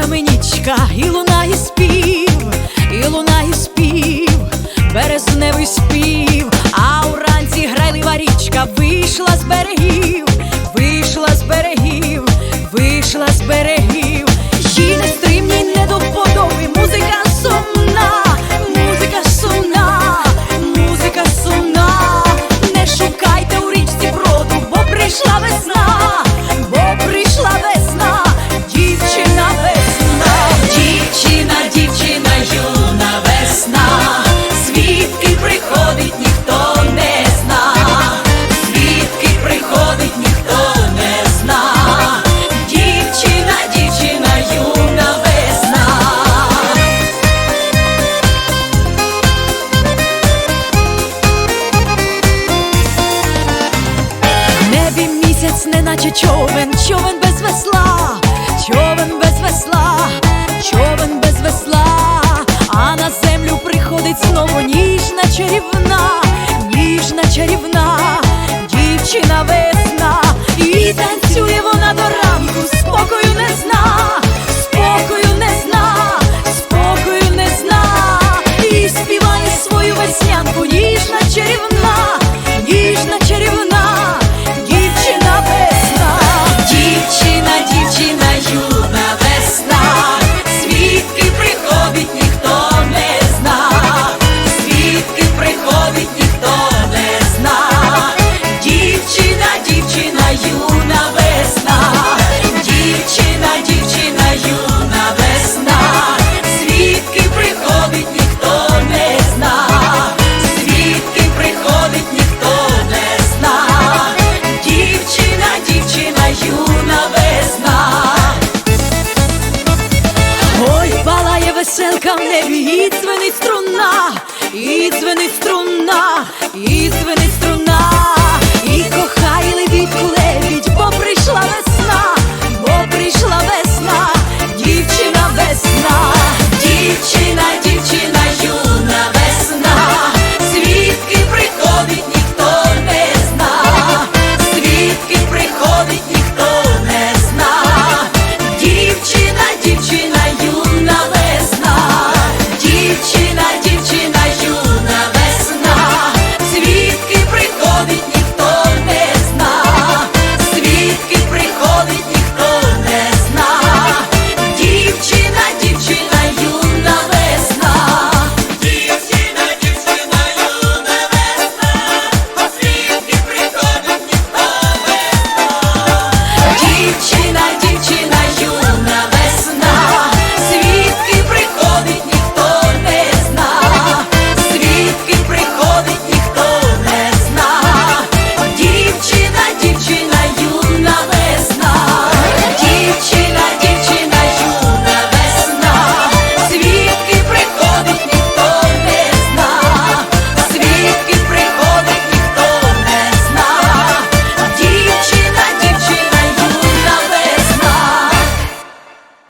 каменічка, і лунає спів, і луна і спів, березневий спів, а уранці грайлива річка вийшла з берегів, вийшла з берегів, вийшла з берегів. нас неначе човен, човен без весла, човен без весла, човен без весла. Веселка в небі, і дзвенить струна, і дзвенить струна, і дзвенить струна.